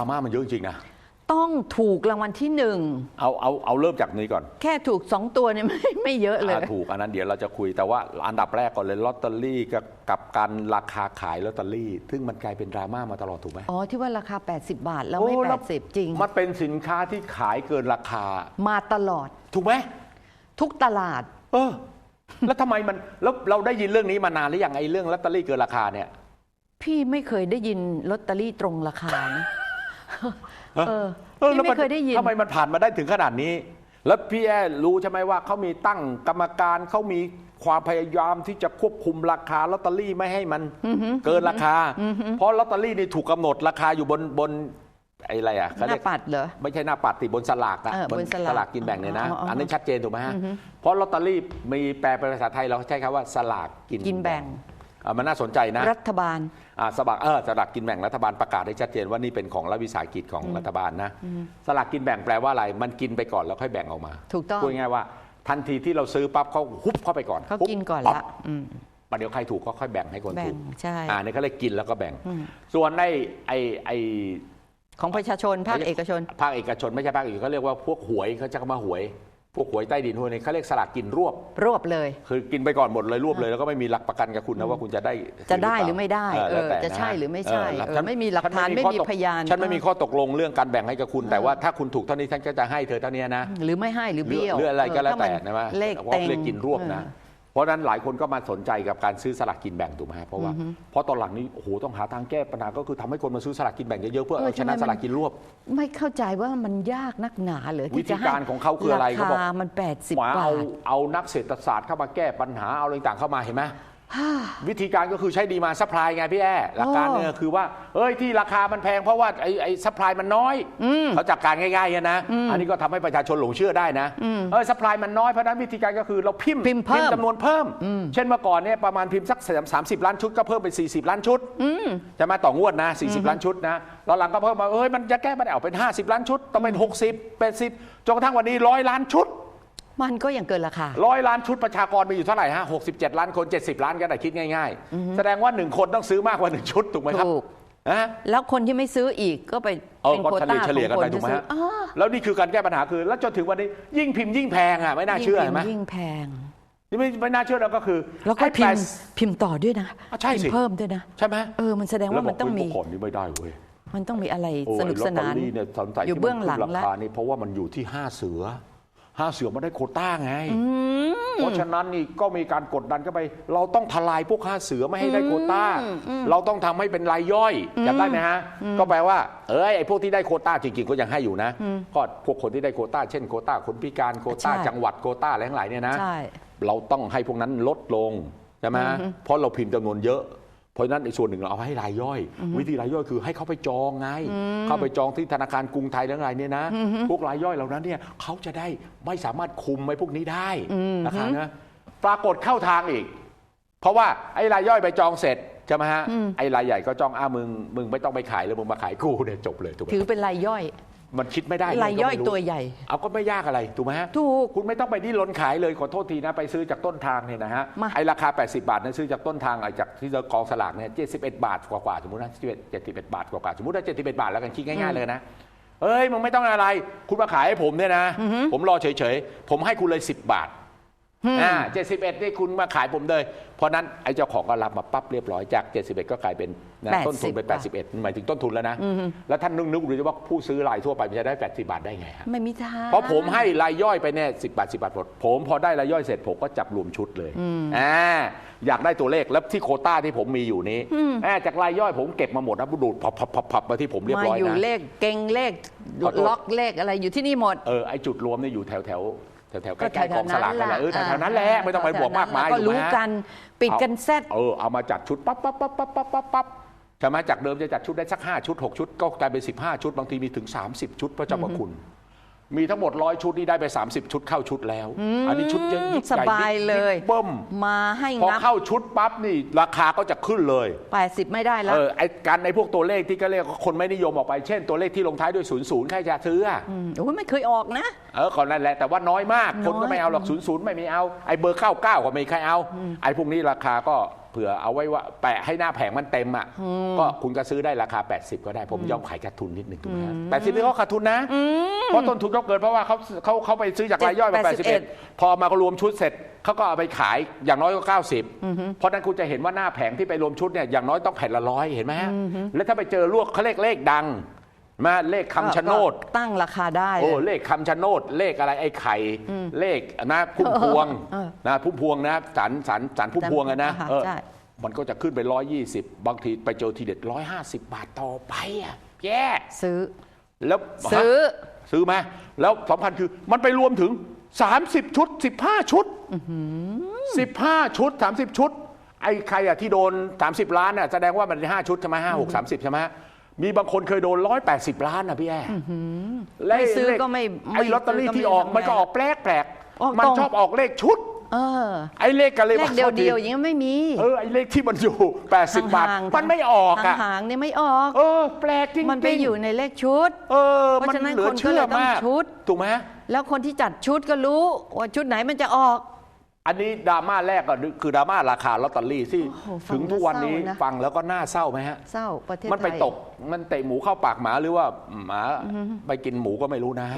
ราม่ามันเยอะจริงๆนะ ต้องถูกรางวัลที่หนึ่ง เอาเอาเอาเริ่มจากนี้ก่อนแค่ถูกสองตัวเนี่ยไม่ไม่เยอะเลย อ่าถูกอันนั้นเดี๋ยวเราจะคุยแต่ว่าอันดับแรกก่อนเลยลอตเตอรี่กับกับการราคาขายลอตเตอรี่ ซึ่งมันกลายเป็นดราม่ามาตลอดถูกไหมอ๋อ ที่ว่าราคา 80 บาท แล้วไม่ โอ้แล้ว80 จริง มันเป็นสินค้าที่ขายเกินราคา มาตลอดถูกไหมทุกตลาด เออ แล้วทำไมมันแล้วเราได้ยินเรื่องนี้มานานหรือยังไอ้เรื่องลอตเตอรี่เกินราคาเนี่ย พี่ไม่เคยได้ยินลอตเตอรี่ตรงราคานะฮะ เออเออพี่แล้วไม่เคยได้ยินทำไมมันผ่านมาได้ถึงขนาดนี้ แล้วพี่แอรู้ใช่ไหมว่าเขามีตั้งกรรมการเขามีความพยายามที่จะควบคุมราคาลอตเตอรี่ไม่ให้มันเกินราคา เพราะลอตเตอรี่นี่ถูกกำหนดราคาอยู่บนบนไอ้อะไรอะเขาหเรีน้ายกปัดเหรอไม่ใช่หน้าปัดติบนสลากอะเออบนสลากลากกินแบ่งเนี่ยนะอ๋ออ๋ออ๋ออัอันนี้ชัดเจนถูกไหมฮะเพราะลอตเตอรี่มีแปลเป็นภาษาไทยเราใช้คำว่าสลากกินกินแบ่งอะ มันน่าสนใจนะรัฐบาลอ่าสลากเออสลากกินแบ่งรัฐบาลประกาศให้ชัดเจนว่านี่เป็นของรัฐวิสาหกิจของรัฐบาลนะสลากกินแบ่งแปลว่าอะไร มันกินไปก่อนแล้วค่อยแบ่งออกมา ถูกต้องพูดง่ายๆว่า ทันทีที่เราซื้อปั๊บเขาฮุบเข้าไปก่อนเขาฮุบกินก่อนปั๊บละอืมประเดี๋ยวใครถูกก็ค่อยแบ่งให้คนแบ่ถูงกใช่อ่านี่เขาเลยกินแล้วก็แบ่ง ส่วนในไอไอของประชาชนภาคเอกชน ภาคเอกชนไม่ใช่ภาคอื่นเขาเรียกว่าพวกหวยเขาจะมาหวย พวกหวยใต้ดินพวกนี้เขาเรียกสลากกินรวบ รวบเลย คือกินไปก่อนหมดเลยรวบเลยแล้วก็ไม่มีหลักประกันกับคุณนะว่าคุณจะได้จะได้หรือไม่ได้เออแล้วแต่เออจะใช่นหรือไม่ใช่แล้วเออฉันไม่มีหลักฉันฐานไม่มีข้อตกพยานฉันไม่มีข้อตกลงเรื่องการแบ่งให้กับคุณ แต่ว่าถ้าคุณถูกเท่านี้ฉันก็จะให้เธอเท่านี้นะหรือไม่ให้หรือหรือเบี้ยวหรืออะไรก็แล้วถ้าแต่มันนะว่าเลขว่าเต็งเลขกินรวบนะเออเพ ราะฉะนั้นหลายคนก็มาสนใจกับการซื้อสลากกินแบ่งถูกไหมฮะเพราะว่าเพราะตอนหลังนี้โอ้โหต้องหาทางแก้ปัญหาก็คือทำให้คนมาซื้อสลากกินแบ่งเยอะๆเพื่อเออเอาชนะทำไมมันสลากกินรวบ ไม่เข้าใจว่ามันยากนักหนาเหรือวิที่ธีจะให้การของเขาคืออะไรเขาบอกราคามัน 80 หมาบาเอาท เอานักเศรษฐศาสตร์เข้ามาแก้ปัญหาเอาอะไรต่างๆเข้ามาเห็นไหม วิธีการก็คือใช้ดีมาซัพพลายไงพี่แอ้หลักการเนี่ยคือว่าเอ้ยที่ราคามันแพงเพราะว่าไอ้ไอ้ซัพพลายมันน้อยเขาจัดการง่ายๆกันนะอันนี้ก็ทำให้ประชาชนหลงเชื่อได้นะเออซัพพลายมันน้อยเพราะฉะนั้นวิธีการก็คือเราพิมพ์พิมพ์เพิ่มจำนวนเพิ่ม เช่นเมื่อก่อนเนี่ยประมาณพิมพ์สักสามสิบล้านชุดก็เพิ่มเป็น 40 ล้านชุดจะมาต่องวดนะ 40 ล้านชุดนะตอนหลังก็เพิ่มมาเอ้ยมันจะแก้ไม่ได้เอาเป็น 50 ล้านชุดต้องเป็น 60เป็น10จนกระทั่งวันนี้ร้อยล้านชุด มันก็ยังเกินราคา ร้อยล้านชุดประชากรมีอยู่เท่าไหร่ฮะ67ล้านคน 70 ล้านก็ได้คิดง่ายๆ แสดงว่า1คนต้องซื้อมากกว่า1ชุดถูกไหมครับถูก นะแล้วคนที่ไม่ซื้ออีกก็ไปเออเป็นก็โควเฉลี่ต้ายเฉลี่ยกันของไปคนถูกไหมที่ซื้อฮะอ่าแล้วนี่คือการแก้ปัญหาคือ แล้วจนถึงวันนี้ยิ่งพิมพ์ยิ่งแพงอะไม่น่าเชื่อยิ่เห็งนไหมพิมพ์ยิ่งแพง นี่ไม่ไม่น่าเชื่อแล้วก็คือแล้วก็ให้พิมแปพ์ดพิมพ์ต่อด้วยนะอะใช่สิ พิมพ์เพิ่มด้วยนะใช่ไหมเออมันแสดงว่ามันต้องมี แล้วบอกเฮ้ยเมื่ก่อนนี้ไม่ได้เว้ยมันต้องมีอะไรโอ้ยสนุกสนาน ลอตเตอรี่เนี่ยสนใจอยู่ที่เบื้องหลังมันขึ้นแล้วราคานี่เพราะว่ามันอยู่ที่ห้าเสือ ห้าเสือมันได้โควต้าไง เพราะฉะนั้นนี่ก็มีการกดดันเข้าไป เราต้องทลายพวกห้าเสือไม่ให้ได้โควต้า เราต้องทำให้เป็นรายย่อยจำได้ไหมฮะ ก็แปลว่า เอ้ยไอ้พวกที่ได้โควต้าจริงๆก็ยังให้อยู่นะ ก็พวกคนที่ได้โควต้า เช่นโควต้าคนพิการโควต้าใช่จังหวัดโควต้าอะไรทั้งหลายเนี่ยนะใช่เราต้องให้พวกนั้นลดลงใช่ไหมเพราะเราพิมพ์จำนวนเยอะ เพราะฉะนั้นในส่วนหนึ่งเราเอาให้รายย่อย วิธีรายย่อยคือให้เขาไปจองไง เข้าไปจองที่ธนาคารกรุงไทยทั้งหลายเนี่ยนะพวกรายย่อยเหล่านั้นเนี่ยเขาจะได้ไม่สามารถคุมไอ้พวกนี้ได้นะคะนะปรากฏเข้าทางอีก เพราะว่าไอ้รายย่อยไปจองเสร็จใช่ไหมฮะไอ้รายใหญ่ก็จองอ้ามึง มึงไม่ต้องไปขายเลยมึงมาขายกูเนี่ยจบเลยถูกไหมถือเป็นรายย่อย มันคิดไม่ได้รายย่อยก็ไม่รู้ตัวใหญ่ เอาก็ไม่ยากอะไรถูกไหมฮะ ถูก คุณไม่ต้องไปที่ลนขายเลยขอโทษทีนะไปซื้อจากต้นทางเนี่ยนะฮะมา ไอ้ราคา 80 บาทนั้นซื้อจากต้นทางไอ้จากที่เรากองสลากเนี่ย71 บาทกว่าๆสมมตินะ71 71บาทกว่าๆสมมติว่า71 บาทแล้วกันคิดง่ายๆเลยนะเอ้ยมึงไม่ต้องอะไร คุณมาขายให้ผมเนี่ยนะ ผมรอเฉยๆ ผมให้คุณเลย 10 บาท อ่า71นี่คุณมาขายผมเลย เพราะนั้นไอ้เจ้าของก็รับมาปั๊บเรียบร้อยจาก 71 ก็กลายเป็นนะ80ต้นทุนเป็นบาท81 หมายถึงต้นทุนแล้วนะ แล้วท่านนึกนึกดูว่าผู้ซื้อรายทั่วไปมันจะได้ 80 บาทได้ไงฮะไม่มีทาง เพราะผมให้รายย่อยไปเนี่ยสิบาทสิบาทหมดผมพอได้รายย่อยเสร็จผมก็จับรวมชุดเลยอ่าอยากได้ตัวเลขแล้วที่โควต้าที่ผมมีอยู่นี้อ่าจากรายย่อยผมเก็บมาหมดนะดูดพับพับพับพับมาที่ผมเรียบมาร้อยอยู่นะเลขเก่งเลขขอโทษล็อกเลขอะไรอยู่ที่นี่หมดเออไอจุดรวมเนี่ยอยู่แถวแถว แถวแถวๆใกก็ล้ๆกองสลากนั่นแหละเออแถวๆนั้นแหละไม่ต้องไปบวกมากมายก็ถูกไหมรู้ฮะกันปิดกันแซดเออเอามาจัดชุดปั๊บปั๊บปั๊บปั๊บปั๊บปั๊บปั๊บใช่ไหมจากเดิมจะจัดชุดได้สัก 5 ชุด 6 ชุด ก็กลายเป็น 15 ชุด บางทีมีถึง 30 ชุดพระเจ้าพระคุณ มีทั้งหมดร้อยชุดนี่ได้ไป 30 ชุดเข้าชุดแล้ว อันนี้ชุดเยอะยิ่งสใหญ่บายเลยบิ๊กเบิ้มมาให้พองับเข้าชุดปั๊บนี่ราคาก็จะขึ้นเลย 80 ไม่ได้แล้ว เออไอ้การในพวกตัวเลขที่ก็เรียกว่าคนไม่นิยมออกไปเช่นตัวเลขที่ลงท้ายด้วยศูนย์ศูนย์ใครจะซื้ออะมโอ้ยไม่เคยออกนะ เออก่อนนั่นแหละแต่ว่าน้อยมาก คนก็น้อยไม่เอาหรอกศูนย์ศูนย์ไม่มีเอาไอ้เบอร์เก้าเก้าก็ไม่มีใครเอา ไอ้พวกนี้ราคาก็ เผื่อเอาไว้ว่าแปะให้หน้าแผงมันเต็มอะก็คุณก็ซื้อได้ราคา 80 ก็ได้ ผมยอมขายขาดทุนนิดหนึ่งถูกไหมฮะแปดสิบนี่เขาขาดทุนนะ เพราะต้นทุนเขาเกินเพราะว่าเขาเขาเขาไปซื้อจากรายย่อยมา81 พอมารวมชุดเสร็จเขาก็เอาไปขายอย่างน้อยก็ 90 เพราะฉะนั้นคุณจะเห็นว่าหน้าแผงที่ไปรวมชุดเนี่ยอย่างน้อยต้องแผ่นละร้อยเห็นไหมฮะแล้วถ้าไปเจอลวกเขาเลขเลขดัง มาเลขคำชะโนดก็ตั้งราคาได้โอ้เลยเลขคำชะโนด เลขอะไรไอ้ไข่ เลขนะพุ่มพวงเออนะพุ่มพวงนะสารสารสารพุ่มพวงอะนะอ่าฮะเออใช่ มันก็จะขึ้นไปร้อยยี่สิบบางทีไปเจอทีเด็ดร้อยห้าสิบบาทต่อไปอะแย่ซื้อ แล้วซื้อฮะซื้อไหมแล้วสำคัญคือมันไปรวมถึง 30 ชุด 15 ชุด15 ชุด 30 ชุด ไอ้ใครอะที่โดน 30 ล้านน่ะแสดงว่ามัน5ชุดใช่ไหมห้าหกสามสิบใช่ไหม มีบางคนเคยโดน 180 ล้านนะพี่แอร์และไม่ซื้อเลขก็ไม่ไอ้ลอตเตอรี่ไม่ซื้อที่ออกก็ไม่มันก็ทำไงออกแปลกแปลกๆออกมันตรงชอบออกเลขชุด เออไอ้เลขกันเลยเลขเดียวเดียวๆอย่างนี้ไม่มี เออไอ้เลขที่มันอยู่ 80 บาท ห่างๆมันไม่ออกอะห่างๆเนี่ยไม่ออก เออ แปลกจริงๆมันไปอยู่ในเลขชุด เออเพราะมันฉะนั้นเหลือคนก็เชื่เลอยต้องมากชุด ถูกไหม แล้วคนที่จัดชุดก็รู้ว่าชุดไหนมันจะออก อันนี้ดราม่าแรกก็คือดราม่าราคาลอตเตอรี่ที่โอ้โหฟังถึงทุกวันนี้แล้วเศร้านะ ฟังแล้วก็น่าเศร้าไหมฮะ เศร้าประเทศมันไปไทยตกมันเตะหมูเข้าปากหมาหรือว่าหมาไปกินหมูก็ไม่รู้นะ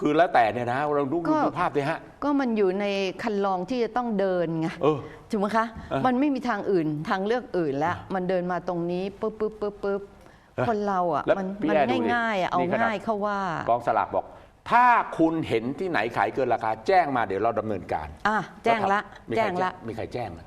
คือแล้วแต่เนี่ยนะเราดูก็ ดูภาพดิฮะ ก็มันอยู่ในคันลองที่จะต้องเดินไงเออ ถูกไหมคะเออมันไม่มีทางอื่นทางเลือกอื่นแล้ว มันเดินมาตรงนี้ปุ๊บปุ๊บปุ๊บปุ๊บเออคนเราอะแล้วมันพี่มันแอร์ดูดิง่ายๆอะเอานี่ขนาด ง่ายเข้าว่า กองสลากบอก ถ้าคุณเห็นที่ไหนขายเกินราคาแจ้งมาเดี๋ยวเราดำเนินการอะแจ้งละมีใครแจ้งละ มีใครแจ้งนะ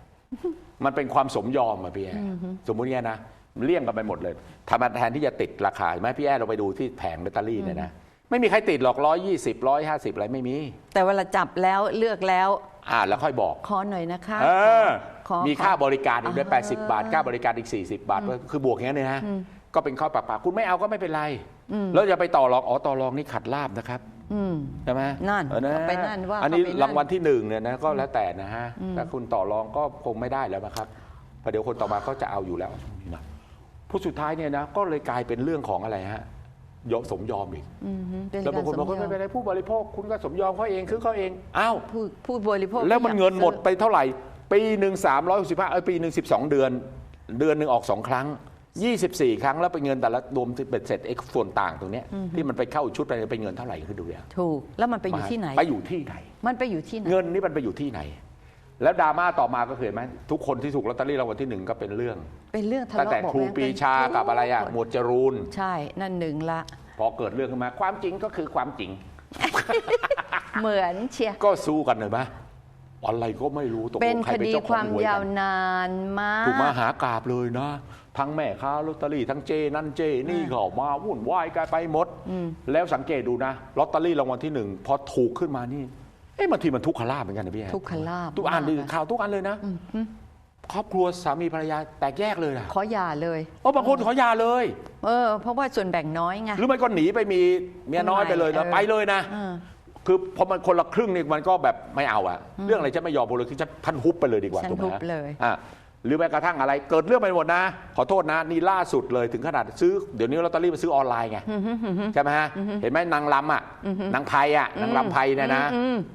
มันเป็นความสมยอมอะพี่แอร์สมมุติเนี้ยนะเลี่ยงกันไปหมดเลยทำมาแทนที่จะติดราคาเห็นไหมพี่แอร์เราไปดูที่แผงแบตเตอรี่เนี่ยนะไม่มีใครติดหรอกร้อยยี่สิบร้อยห้าสิบอะไรไม่มี แต่เวลาจับแล้วเลือกแล้ว อ่าแล้วค่อยบอก ขอหน่อยนะคะเออ ขอมีค่าบริการอีกด้วยอ่า80บาทค่าบริการอีก40บาทคือบวกอย่างนี้นเลยนะก็เป็นข้อปรับปรับคุณไม่เอาก็ไม่เป็นไร แล้วอย่าไปต่อรองอ๋อต่อรองนี่ขัดลาบนะครับอืมใช่ไหมนั่นเออนะเอาไปนั่นว่าอันนี้เอาไปนั่นรางวัลที่หนึ่งเนี่ยนะก็แล้วแต่นะฮะถ้าคุณต่อรองก็คงไม่ได้แล้วนะครับเพราะเดี๋ยวคนต่อมาเขาจะเอาอยู่แล้วนะผู้สุดท้ายเนี่ยนะก็เลยกลายเป็นเรื่องของอะไรฮะยอมสมยอมอีกอืมฮึเป็นแล้วบางคนบอกกาว่ารสไม่มยเป็อนมไรผู้บริโภคคุณก็สมยอมเขาเองคือเขาเองอ้าวผู้ผู้บริโภค แล้วมันที่อยากเงินหมดซื้อไปเท่าไหร่ ปีหนึ่งสามร้อยสิบห้าเออปีหนึ่งสิบสองเดือน เดือนหนึ่งออกสองครั้ง ยี่สิบสี่ครั้งแล้วเป็นเงินแต่ละรวมที่เป็นเสร็จไอ้ส่วนต่างตรงเนี้ยที่มันไปเข้าชุดอะไรเป็นเงินเท่าไหร่คือดูเนี่ยถูกแล้วมันไปอยู่ที่ไหน ไปอยู่ที่ไหน มันไปอยู่ที่ไหน เงินนี่มันไปอยู่ที่ไหน แล้วดราม่าต่อมาก็คือเห็นไหมทุกคนที่ถูกลอตเตอรี่รางวัลที่หนึ่งก็เป็นเรื่องเป็นเรื่องทะตั้งเลาะแต่เบาะครูแว้งปรีชากับอะไรอะหมวดจรูน ใช่นั่นหนึ่งละ พอเกิดเรื่องขึ้นมา ความจริงก็คือความจริง เหมือนเชียร์ก็สู้กันเลยไหมอะไรก็ไม่รู้ตกลงเป็นใรคดีเจ้ขคองวามหวยยากัวนนานมากถูกมาหากราบเลยนะ ทั้งแม่ค้าลอตเตอรี่ทั้งเจนั่นเจนี่เขามาวุ่นวายกันไปหมด แล้วสังเกตดูนะลอตเตอรี่รางวัลที่หนึ่งพอถูกขึ้นมานี่เอ๊ะบางทีมันทุกขลาบเหมือนกันนะพี่แอนทุกขลาบทุกอ่านดูมากข่าวทุกอันเลยนะครอบครัวสามีภรรยาแตกแยกเลยนะขอหย่าเลยโอ้บางคนขอหยาเลย เออ เพราะว่าส่วนแบ่งน้อยไงหรือไม่ก็หนีไปมีเมียน้อยไปเลยนะเออไปเลยนะเออคือพอมันคนละครึ่งนี่มันก็แบบไม่เอาอะเรื่องอะไรจะไม่ยอมบริคือจะพันฮุบไปเลยดีกว่าฉันถูกไหมฮุบฮะเลยอะ หรือแม้กระทั่งอะไรเกิดเรื่องไปหมดนะ ขอโทษนะนี่ล่าสุดเลยถึงขนาดซื้อเดี๋ยวนี้ลอตเตอรี่มาซื้อออนไลน์ไงใช่ไหมฮะเห็นไหมนางลำอะนางไพอะนางลำไพเนี่ยนะ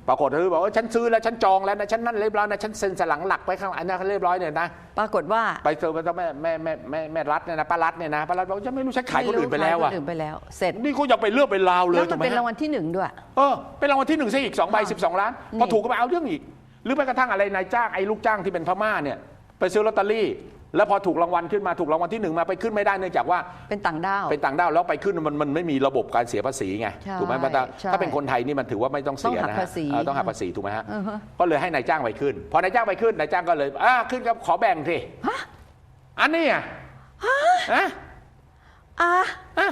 ปรากฏเธอบอกว่าฉันซื้อแล้วฉันจองแล้วนะฉันนั่นเรียบร้อยนะฉันเซ็นสลังหลักไปข้างหลังนะเรียบร้อยเนี่ยนะปรากฏว่าไปเจอไปเจอแม่แม่แม่แม่แม่รัฐเนี่ยนะป้ารัฐเนี่ยนะป้ารัฐบอกฉันไม่รู้ฉันขายคนอื่นไปแล้วม่อะรู้ขายคนอื่นไปแล้วเสร็จนี่เขาอยากไปเลือกไปราวเลแล้ยวถูมันกไหมเป็นฮะรางวัลที่หนึ่งด้วยเออเป็นรางวัลที่หนึ่งซะอีกสองใบสิบสองล้านพอถูกก็ไปเอาเรื่องอีก หรือแม้กระทั่งอะไรนายจ้างไอ้ลูกจ้างที่เป็นพม่าเนี่ย ไปซื้อลอตเตอรี่ แล้วพอถูกรางวัลขึ้นมาถูกรางวัลที่หนึ่งมาไปขึ้นไม่ได้เนื่องจากว่าเป็นต่างด้าว เป็นต่างด้าวแล้วไปขึ้นมันมันไม่มีระบบการเสียภาษีไงใช่ถูกไหมมันถ้าใช่ถ้าเป็นคนไทยนี่มันถือว่าไม่ต้องเสียต้องหักนะฮะภาษีเออต้องหักภาษีถูกไหมฮะอือฮะ ก็เลยให้นายจ้างไปขึ้น พอนายจ้างไปขึ้นนายจ้างก็เลยอ่าขึ้นก็ขอแบ่งสิอันนี้อะฮะอะอะ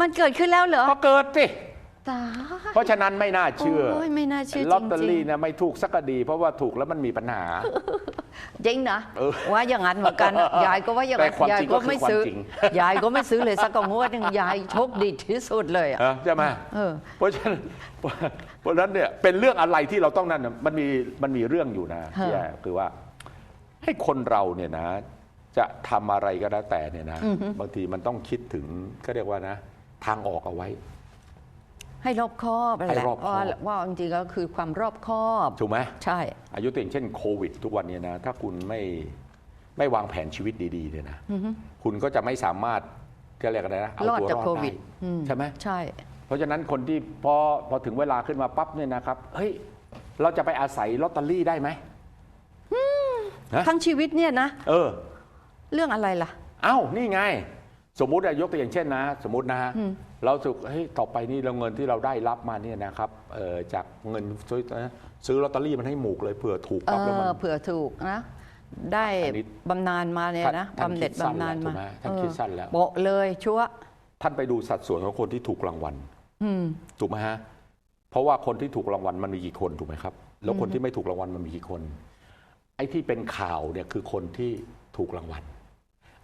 มันเกิดขึ้นแล้วเหรอพอเกิดสิ ตาย เพราะฉะนั้นไม่น่าเชื่อโอ้ยไม่น่าเชื่อลอตเตอจริรี่งเนี่ยไม่ถูกสักคดี เพราะว่าถูกแล้วมันมีปัญหาๆจริงนะเออว่าอย่างนั้นเหมือนกันยายก็ว่าอย่างนั้นแต่ความยายจริงก็ก็คือไม่ซื้อความจริง ยายก็ไม่ซื้อเลยสักกงวดหนึ่งยายโชคดีที่สุดเลยอะเออใช่ไหม เออ เพราะฉะนั้นเพราะฉะนั้นเนี่ยเป็นเรื่องอะไรที่เราต้องนั่นน่ะมันมีมันมีเรื่องอยู่นะฮะพี่แย่คือว่าให้คนเราเนี่ยนะ จะทำอะไรก็แล้วแต่เนี่ยนะ บางทีมันต้องคิดถึงก็เรียกว่านะ ทางออกเอาไว้ ให้รอบคอบนั่นแหละให้รอบคอบ ว่าว่าจริงๆก็คือความรอบคอบถูกไหม ใช่ อายุตัวเองเช่นโควิด ทุกวันเนี้นะ ถ้าคุณไม่ไม่วางแผนชีวิตดีๆเนี่ยนะคุณก็จะไม่สามารถจะเรียกอะไรนะเอารอดตัวจากรอดโควิดได้อืมใช่ไหมใช่ เพราะฉะนั้นคนที่พอพอถึงเวลาขึ้นมาปั๊บเนี่ยนะครับเฮ้ยเราจะไปอาศัยลอตเตอรี่ได้ไหม ฮะ ทั้งชีวิตเนี่ยนะ เออ เรื่องอะไรล่ะ เอ้านี่ไง สมมุติอะยกตัวอย่างเช่นนะ สมมตินะฮะเราสึกเฮ้ยต่อไปนี่เราเงินที่เราได้รับมาเนี่ยนะครับเอ่อจากเงินซื้อซื้อลอตเตอรี่มันให้หมูกเลยเผื่อถูกเอปั๊บแล้วมัน อเผื่อถูกนะ ได้อันนี้ บำนาญมาเนี่ยนะท่านบำเหน็จคิดสั้นบำนาญแล้วถูมากไหมท่านคิดสั้นแล้ว โปะเลยชัวร์ท่านไปดูสัดส่วนของคนที่ถูกรางวัลอืมถูกไหมฮะเพราะว่าคนที่ถูกรางวัลมันมีกี่คนถูกไหมครับ แล้วคนที่ไม่ถูกรางวัลมันมีกี่คน ไอ้ที่เป็นข่าวเนี่ยคือคนที่ถูกรางวัล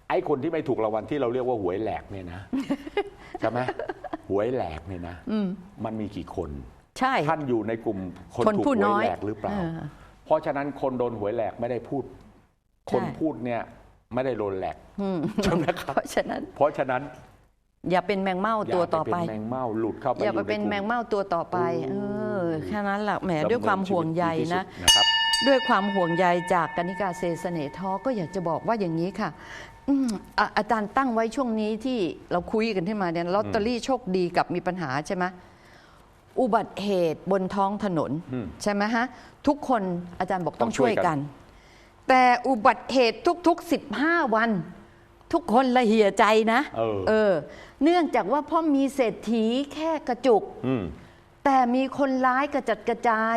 ไอ้คนที่ไม่ถูกรางวัลที่เราเรียกว่าหวยแหลกเนี่ยนะใช่ไหมหวยแหลกเนี่ยนะมันมีกี่คน ใช่ ท่านอยู่ในกลุ่มคนคนถูกผู้หวน้ยอยแหลกหรือเปล่าเออเพราะฉะนั้นคนโดนหวยแหลกไม่ได้พูด คนใช่พูดเนี่ยไม่ได้โดนแหลกใช่ไหมครับเพราะฉะนั้น เพราะฉะนั้น อย่าเป็นแมงเม่าตัวต่อไปย่าเป็นแมงเม่าหลุดเข้าไปอย่าไปยู่เป็นกลุ่แมงเม่าตัวต่อไป เออแค่นั้นแหละแหมด้วยความห่วงใยนะดำเนิชีวิตดีที่สุดนะครับด้วยความห่วงใยจากกนิกาเซเสน่ห์ทอก็อยากจะบอกว่าอย่างนี้ค่ะ อืมอะอาจารย์ตั้งไว้ช่วงนี้ที่เราคุยกันขึ้นมาเนี่ยลอตเตอรี่โชคดีกับมีปัญหาใช่ไหมอุบัติเหตุบนท้องถนน อืมใช่ไหมฮะ ทุกคนอาจารย์บอกต้ต้อองงช่ช่ววยยกักันนแต่อุบัติเหตุทุก ๆ 15 วัน ทุกคนละเหียใจนะเออเออ เนื่องจากว่าพ่อมีเศรษฐีแค่กระจุก อืม แต่มีคนร้ายกระจัดกระจาย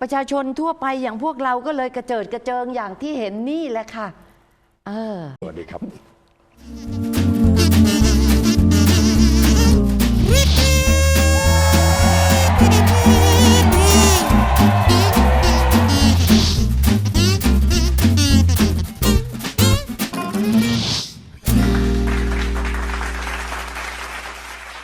ประชาชนทั่วไปอย่างพวกเราก็เลยกระเจิดกระเจิงอย่างที่เห็นนี่แหละค่ะ เออ สวัสดีครับ